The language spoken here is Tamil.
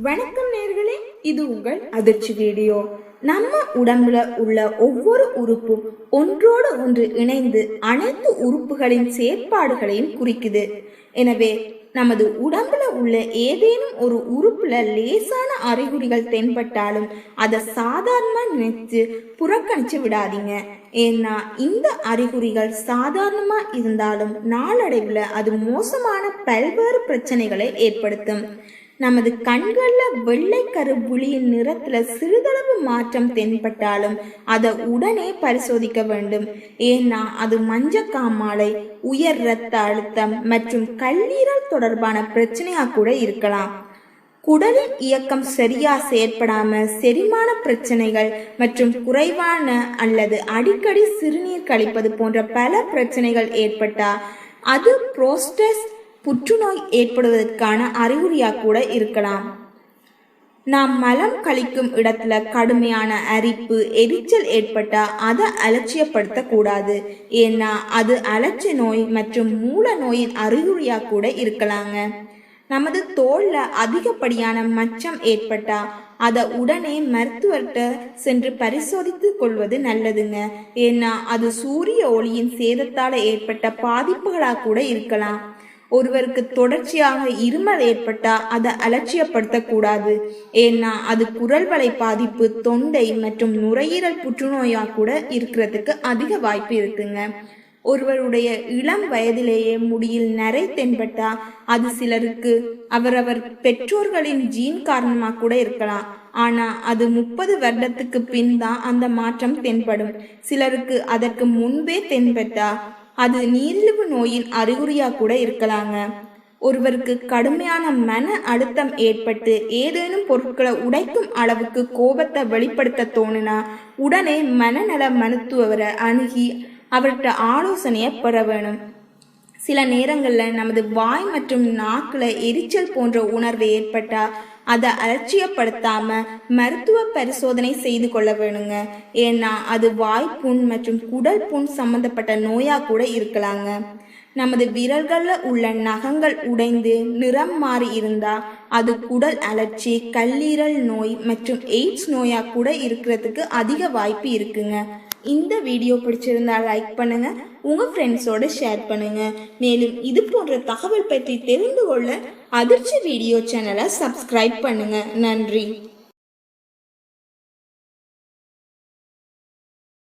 வணக்கம் நேர்களே இது உங்கள் அதிர்ச்சி வீடியோ. நம்ம உடம்புல உள்ள ஒவ்வொரு உறுப்பும் ஒன்றோடு ஒன்று இணைந்து அனைத்து உறுப்புகளின் செயற்பாடுகளையும் குறிக்குது. எனவே நமது உடம்புல உள்ள ஏதேனும் ஒரு உறுப்புல லேசான அறிகுறிகள் தென்பட்டாலும் அதை சாதாரணமா நினைச்சு புறக்கணிச்சு விடாதீங்க. ஏன்னா இந்த அறிகுறிகள் சாதாரணமா இருந்தாலும் நாளடைவுல அது மோசமான பல்வேறு பிரச்சனைகளை ஏற்படுத்தும். நமது கண்கள்ல வெள்ளைக்கரு புலியின் நிறத்துல சிறிதளவு மாற்றம் தென்பட்டாலும் அதை உடனே பரிசோதிக்க வேண்டும். ஏன்னா அது மஞ்சக்காமாலை உயர் இரத்த அழுத்தம் மற்றும் கல்லீரல் தொடர்பான பிரச்சனையா கூட இருக்கலாம். குடலின் இயக்கம் சரியா செயற்படாம செரிமான பிரச்சனைகள் மற்றும் குறைவான அல்லது அடிக்கடி சிறுநீர் கழிப்பது போன்ற பல பிரச்சனைகள் ஏற்பட்டா அது புரோஸ்டஸ் புற்றுநோய் ஏற்படுவதற்கான அறிகுறியா கூட இருக்கலாம். நாம் மலம் கழிக்கும் இடத்துல கடுமையான அரிப்பு எரிச்சல் ஏற்பட்டா அதை அலட்சியப்படுத்த கூடாது ஏன்னா அது அலட்சிய நோய் மற்றும் மூல நோயின் அறிகுறியா கூட இருக்கலாங்க. நமது தோல்ல அதிகப்படியான மச்சம் ஏற்பட்டா அதை உடனே மருத்துவர்கிட்ட சென்று பரிசோதித்து கொள்வது நல்லதுங்க. ஏன்னா அது சூரிய ஒளியின் சேதத்தால ஏற்பட்ட பாதிப்புகளா கூட இருக்கலாம். ஒருவருக்கு தொடர்ச்சியாக இருமல் ஏற்பட்டா அதை அலட்சியப்படுத்தக்கூடாது. ஏன்னா அது குரல் வளை பாதிப்பு தொண்டை மற்றும் நுரையீரல் புற்றுநோயா கூட இருக்கிறதுக்கு அதிக வாய்ப்பு இருக்குங்க. ஒருவருடைய இளம் வயதிலேயே முடியில் நரை தென்பட்டா அது சிலருக்கு அவரவர் பெற்றோர்களின் ஜீன் காரணமாக கூட இருக்கலாம். ஆனா அது முப்பது வருடத்துக்கு பின் தான் அந்த மாற்றம் தென்படும். சிலருக்கு அதற்கு முன்பே தென்பட்டா அது நீரிழிவு நோயின் அறிகுறியா கூட இருக்கலாங்க. ஒருவருக்கு கடுமையான மன அழுத்தம் ஏற்பட்டு ஏதேனும் பொருட்களை உடைக்கும் அளவுக்கு கோபத்தை வெளிப்படுத்த தோணுனா உடனே மனநல மருத்துவரை அணுகி அவர்கிட்ட ஆலோசனையை பெற வேணும். சில நேரங்களில் நமது வாய் மற்றும் நாக்கில் எரிச்சல் போன்ற உணர்வு ஏற்பட்டால் அதை அலட்சியப்படுத்தாம மருத்துவ பரிசோதனை செய்து கொள்ள வேணுங்க. ஏன்னா அது வாய்ப்புண் மற்றும் குடல் புண் சம்பந்தப்பட்ட நோயா கூட இருக்கலாங்க. நமது விரல்களில் உள்ள நகங்கள் உடைந்து நிறம் மாறி இருந்தா அது குடல் அலர்ச்சி கல்லீரல் நோய் மற்றும் எய்ட்ஸ் நோயா கூட இருக்கிறதுக்கு அதிக வாய்ப்பு இருக்குங்க. இந்த வீடியோ பிடிச்சிருந்தா லைக் பண்ணுங்க உங்க ஃப்ரெண்ட்ஸோட ஷேர் பண்ணுங்க. மேலும் இது போன்ற தகவல் பற்றி தெரிந்து கொள்ள அதிர்ச்சி வீடியோ சேனலை சப்ஸ்கிரைப் பண்ணுங்க. நன்றி.